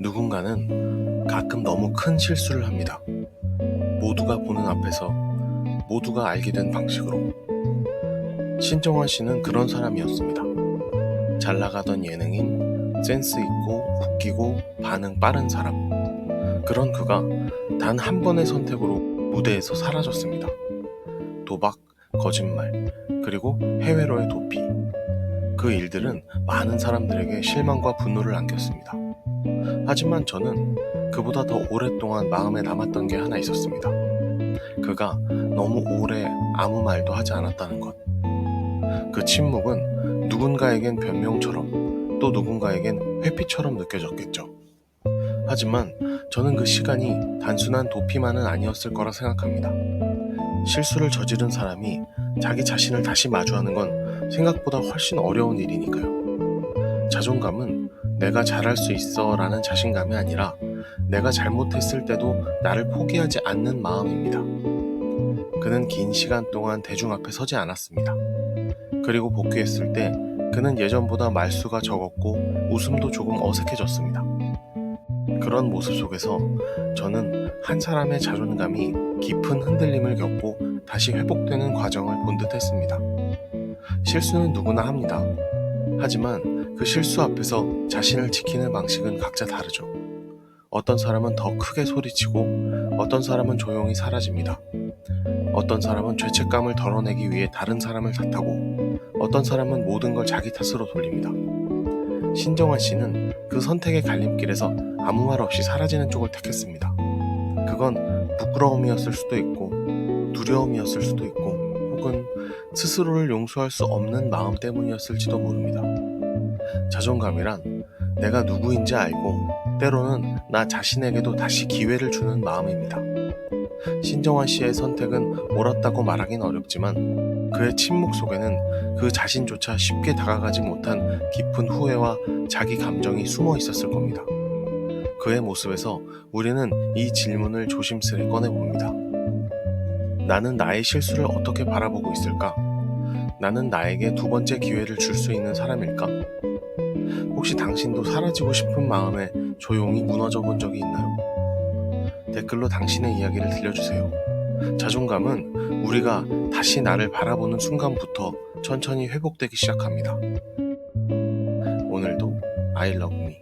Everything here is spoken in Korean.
누군가는 가끔 너무 큰 실수를 합니다. 모두가 보는 앞에서 모두가 알게 된 방식으로. 신정환 씨는 그런 사람이었습니다. 잘 나가던 예능인, 센스 있고 웃기고 반응 빠른 사람. 그런 그가 단 한 번의 선택으로 무대에서 사라졌습니다. 도박, 거짓말, 그리고 해외로의 도피. 그 일들은 많은 사람들에게 실망과 분노를 안겼습니다. 하지만 저는 그보다 더 오랫동안 마음에 남았던 게 하나 있었습니다. 그가 너무 오래 아무 말도 하지 않았다는 것. 그 침묵은 누군가에겐 변명처럼 또 누군가에겐 회피처럼 느껴졌겠죠. 하지만 저는 그 시간이 단순한 도피만은 아니었을 거라 생각합니다. 실수를 저지른 사람이 자기 자신을 다시 마주하는 건 생각보다 훨씬 어려운 일이니까요. 자존감은 내가 잘할 수 있어 라는 자신감이 아니라 내가 잘못했을 때도 나를 포기하지 않는 마음입니다. 그는 긴 시간 동안 대중 앞에 서지 않았습니다. 그리고 복귀했을 때 그는 예전보다 말수가 적었고 웃음도 조금 어색해졌습니다. 그런 모습 속에서 저는 한 사람의 자존감이 깊은 흔들림을 겪고 다시 회복되는 과정을 본 듯 했습니다. 실수는 누구나 합니다. 하지만 그 실수 앞에서 자신을 지키는 방식은 각자 다르죠. 어떤 사람은 더 크게 소리치고 어떤 사람은 조용히 사라집니다. 어떤 사람은 죄책감을 덜어내기 위해 다른 사람을 탓하고 어떤 사람은 모든 걸 자기 탓으로 돌립니다. 신정환 씨는 그 선택의 갈림길에서 아무 말 없이 사라지는 쪽을 택했습니다. 그건 부끄러움이었을 수도 있고 두려움이었을 수도 있고 혹은 스스로를 용서할 수 없는 마음 때문이었을지도 모릅니다. 자존감이란 내가 누구인지 알고 때로는 나 자신에게도 다시 기회를 주는 마음입니다. 신정환 씨의 선택은 옳았다고 말하긴 어렵지만 그의 침묵 속에는 그 자신조차 쉽게 다가가지 못한 깊은 후회와 자기 감정이 숨어 있었을 겁니다. 그의 모습에서 우리는 이 질문을 조심스레 꺼내봅니다. 나는 나의 실수를 어떻게 바라보고 있을까? 나는 나에게 두 번째 기회를 줄 수 있는 사람일까? 혹시 당신도 사라지고 싶은 마음에 조용히 무너져 본 적이 있나요? 댓글로 당신의 이야기를 들려주세요. 자존감은 우리가 다시 나를 바라보는 순간부터 천천히 회복되기 시작합니다. 오늘도 I love me.